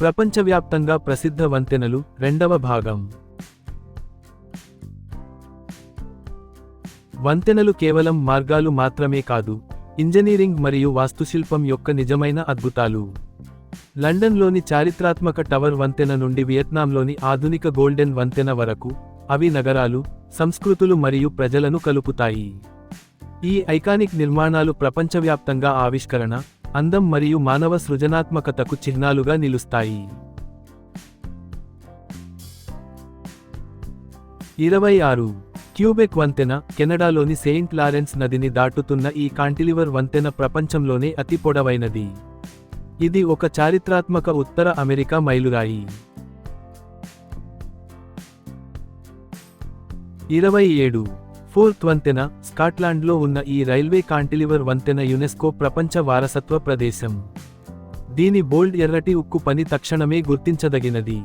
ప్రపంచవ్యాప్తంగా ప్రసిద్ధ వంతెనలు రెండవ భాగం. వంతెనలు కేవలం మార్గాలు మాత్రమే కాదు ఇంజనీరింగ్ మరియు వాస్తుశిల్పం యొక్క నిజమైన అద్భుతాలు. లండన్లోని చారిత్రాత్మక టవర్ వంతెన నుండి వియత్నాంలోని ఆధునిక గోల్డెన్ వంతెన వరకు అవి నగరాలు సంస్కృతులు మరియు ప్రజలను కలుపుతాయి. ఈ ఐకానిక్ నిర్మాణాలు ప్రపంచవ్యాప్తంగా ఆవిష్కరణ అందం మరియు మానవ సృజనాత్మకతకు చిహ్నాలుగా నిలుస్తాయి. ఇరవై ఆరు. క్యూబెక్ వంతెన కెనడాలోని సెయింట్ లారెన్స్ నదిని దాటుతున్న ఈ కాంటిలివర్ వంతెన ప్రపంచంలోనే అతి పొడవైనది. ఇది ఒక చారిత్రాత్మక ఉత్తర అమెరికా మైలురాయి. ఇరవై ఏడు. ఫోర్త్ వంతెన స్కాట్లాండ్లో ఉన్న ఈ రైల్వే కాంటిలివర్ వంతెన యునెస్కో ప్రపంచ వారసత్వ ప్రదేశం. దీని బోల్డ్ ఎర్రటి ఉక్కు పని తక్షణమే గుర్తించదగినది.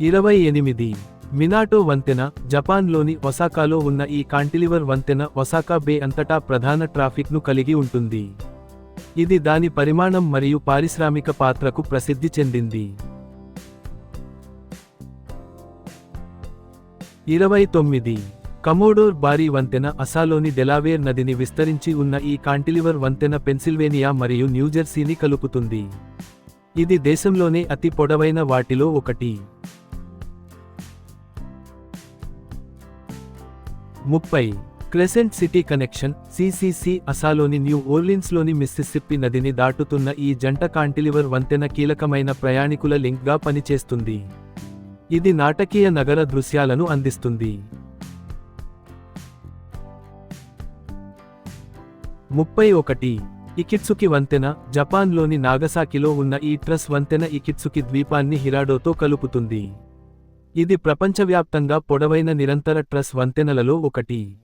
ఇరవై ఎనిమిది. మినాటో వంతెన జపాన్లోని ఒసాకాలో ఉన్న ఈ కాంటిలివర్ వంతెన ఒసాకా బే అంతటా ప్రధాన ట్రాఫిక్ను కలిగి ఉంటుంది. ఇది దాని పరిమాణం మరియు పారిశ్రామిక పాత్రకు ప్రసిద్ధి చెందింది. ఇరవై తొమ్మిది. కమోడోర్ బారీ వంతెన అసాలోని డెలావేర్ నదిని విస్తరించి ఉన్న ఈ కాంటిలివర్ వంతెన పెన్సిల్వేనియా మరియు న్యూజెర్సీని కలుపుతుంది. ఇది దేశంలోనే అతి పొడవైన వాటిలో ఒకటి. ముప్పై. క్రెసెంట్ సిటీ కనెక్షన్ సిసిసి అసాలోని న్యూ ఓర్లిన్స్లోని మిస్సిసిప్పి నదిని దాటుతున్న ఈ జంట కాంటిలివర్ వంతెన కీలకమైన ప్రయాణికుల లింక్గా పనిచేస్తుంది. ఇది నాటకీయ నగర దృశ్యాలను అందిస్తుంది. ముప్పై ఒకటి. ఇకిట్సుకి వంతెన జపాన్లోని నాగసాకిలో ఉన్న ఈ ట్రస్ వంతెన ఇకిట్సుకి ద్వీపాన్ని హిరాడోతో కలుపుతుంది. ఇది ప్రపంచవ్యాప్తంగా పొడవైన నిరంతర ట్రస్ వంతెనలలో ఒకటి.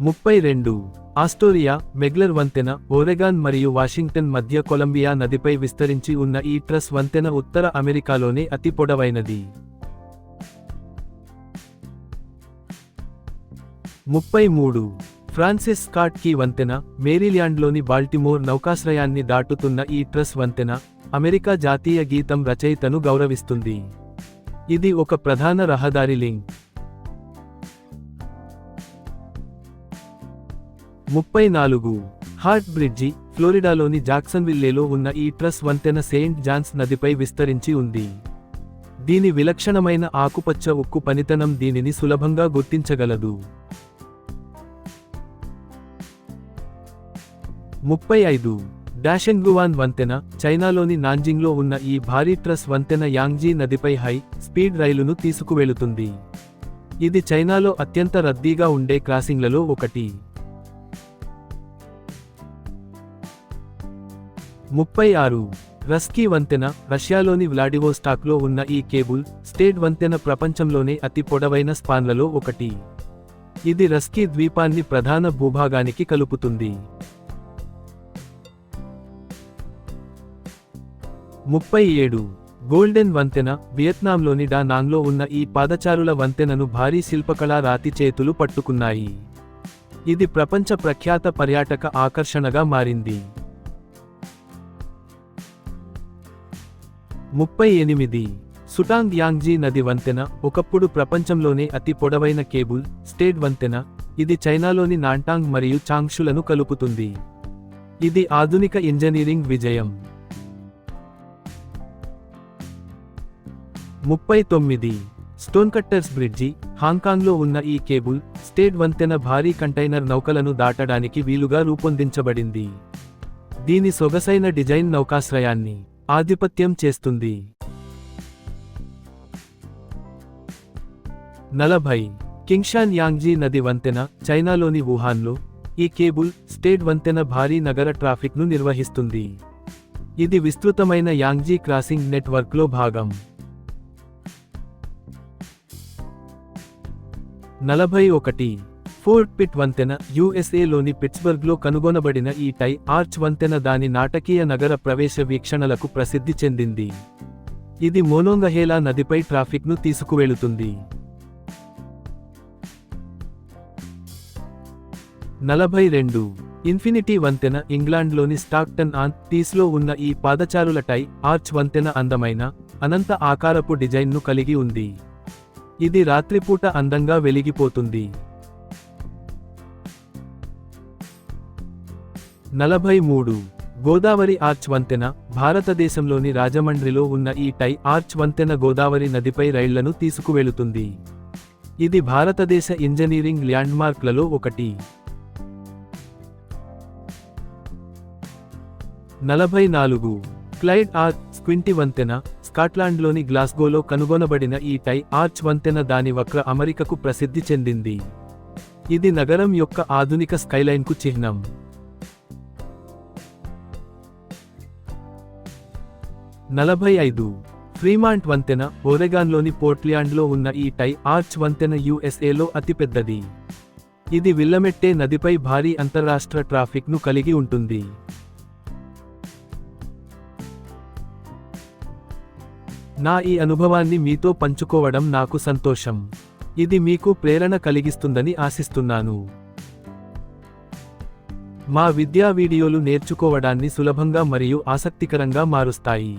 ముప్పై రెండు. ఆస్టోరియా మెగ్లర్ వంతెన ఓరెగాన్ మరియు వాషింగ్టన్ మధ్య కొలంబియా నదిపై విస్తరించి ఉన్న ఈ ట్రస్ వంతెన ఉత్తర అమెరికాలోనే అతి పొడవైనది. ముప్పై మూడు. ఫ్రాన్సిస్ స్కాట్ కీ వంతెన మేరీల్యాండ్లోని బాల్టిమోర్ నౌకాశ్రయాన్ని దాటుతున్న ఈ ట్రస్ వంతెన అమెరికా జాతీయ గీతం రచయితను గౌరవిస్తుంది. ఇది ఒక ప్రధాన రహదారి లింక్. ముప్పై నాలుగు. హార్ట్ బ్రిడ్జి ఫ్లోరిడాలోని జాక్సన్విల్లేలో ఉన్న ఈ ట్రస్ వంతెన సెయింట్ జాన్స్ నదిపై విస్తరించి ఉంది. దీని విలక్షణమైన ఆకుపచ్చ ఉక్కు పనితనం దీనిని సులభంగా గుర్తించగలదు. ముప్పై ఐదు. డాషెంగువాన్ వంతెన చైనాలోని నాంజింగ్లో ఉన్న ఈ భారీ ట్రస్ వంతెన యాంగ్జీ నదిపై హై స్పీడ్ రైలును తీసుకువెళుతుంది. ఇది చైనాలో అత్యంత రద్దీగా ఉండే క్రాసింగ్లలో ఒకటి. ముప్పై ఆరు. రస్కీ వంతెన రష్యాలోని వ్లాడివోస్టాక్లో ఉన్న ఈ కేబుల్ స్టేట్ వంతెన ప్రపంచంలోనే అతి పొడవైన స్పాన్లలో ఒకటి. ఇది రస్కీ ద్వీపాన్ని ప్రధాన భూభాగానికి కలుపుతుంది. ముప్పై ఏడు. గోల్డెన్ వంతెన వియత్నాంలోని డానాంగ్లో ఉన్న ఈ పాదచారుల వంతెనను భారీ శిల్పకళా రాతి చేతులు పట్టుకున్నాయి. ఇది ప్రపంచ ప్రఖ్యాత పర్యాటక ఆకర్షణగా మారింది. ముప్పై ఎనిమిది. సుటాంగ్ యాంగ్జీ నది వంతెన ఒకప్పుడు ప్రపంచంలోనే అతి పొడవైన కేబుల్ స్టేట్ వంతెన ఇది చైనాలోని నాంటాంగ్ మరియు చాంగ్షులను కలుపుతుంది. ఇది ఆధునిక ఇంజనీరింగ్ విజయం. ముప్పై తొమ్మిది. స్టోన్కట్టర్స్ బ్రిడ్జి హాంకాంగ్లో ఉన్న ఈ కేబుల్ స్టేట్ వంతెన భారీ కంటైనర్ నౌకలను దాటడానికి వీలుగా రూపొందించబడింది. దీని సొగసైన డిజైన్ నౌకాశ్రయాన్ని ఆధిపత్యం చేస్తుంది. నలభై. కింగ్షాన్ యాంగ్జీ నది వంతెన చైనాలోని వుహాన్లో ఈ కేబుల్ స్టేట్ వంతెన భారీ నగర ట్రాఫిక్ను నిర్వహిస్తుంది. ఇది విస్తృతమైన యాంగ్జీ క్రాసింగ్ నెట్వర్క్లో భాగం. నలభై ఒకటి. ఫోర్డ్ పిట్ వంతెన యుఎస్ఏలోని పిట్స్బర్గ్లో కనుగొనబడిన ఈ టై ఆర్చ్ వంతెన దాని నాటకీయ నగర ప్రవేశ వీక్షణలకు ప్రసిద్ధి చెందింది. ఇది మోనోంగహేలా నదిపై ట్రాఫిక్ను తీసుకువెళుతుంది. నలభై రెండు ఇన్ఫినిటీ వంతెన ఇంగ్లాండ్లోని స్టాక్టన్ ఆన్ టీస్లో ఉన్న ఈ పాదచారుల టై ఆర్చ్ వంతెన అందమైన అనంత ఆకారపు డిజైన్ను కలిగి ఉంది. ఇది రాత్రిపూట అందంగా వెలిగిపోతుంది. నలభై మూడు. గోదావరి ఆర్చ్ వంతెన భారతదేశంలోని రాజమండ్రిలో ఉన్న ఈ టై ఆర్చ్ వంతెన గోదావరి నదిపై రైళ్ళను తీసుకువెళుతుంది. ఇది భారతదేశ ఇంజనీరింగ్ ల్యాండ్మార్క్లలో ఒకటి. నలభై నాలుగు. క్లైడ్ ఆర్చ్ స్క్వింటి వంతెన స్కాట్లాండ్లోని గ్లాస్గోలో కనుగొనబడిన ఈ టై ఆర్చ్ వంతెన దాని వక్ర అమరికకు ప్రసిద్ధి చెందింది. ఇది నగరం యొక్క ఆధునిక స్కైలైన్కు చిహ్నం. నలభై ఐదు. ఫ్రీమాంట్ వంతెన ఓరెగాన్లోని పోర్ట్ల్యాండ్లో ఉన్న ఈ టై ఆర్చ్ వంతెన యుఎస్ఏలో అతిపెద్దది. ఇది విల్లమెట్టే నదిపై భారీ అంతర్రాష్ట్ర ట్రాఫిక్ను కలిగి ఉంటుంది. నా ఈ అనుభవాన్ని మీతో పంచుకోవడం నాకు సంతోషం. ఇది మీకు ప్రేరణ కలిగిస్తుందని ఆశిస్తున్నాను. మా విద్యా వీడియోలు నేర్చుకోవడాన్ని సులభంగా మరియు ఆసక్తికరంగా మారుస్తాయి.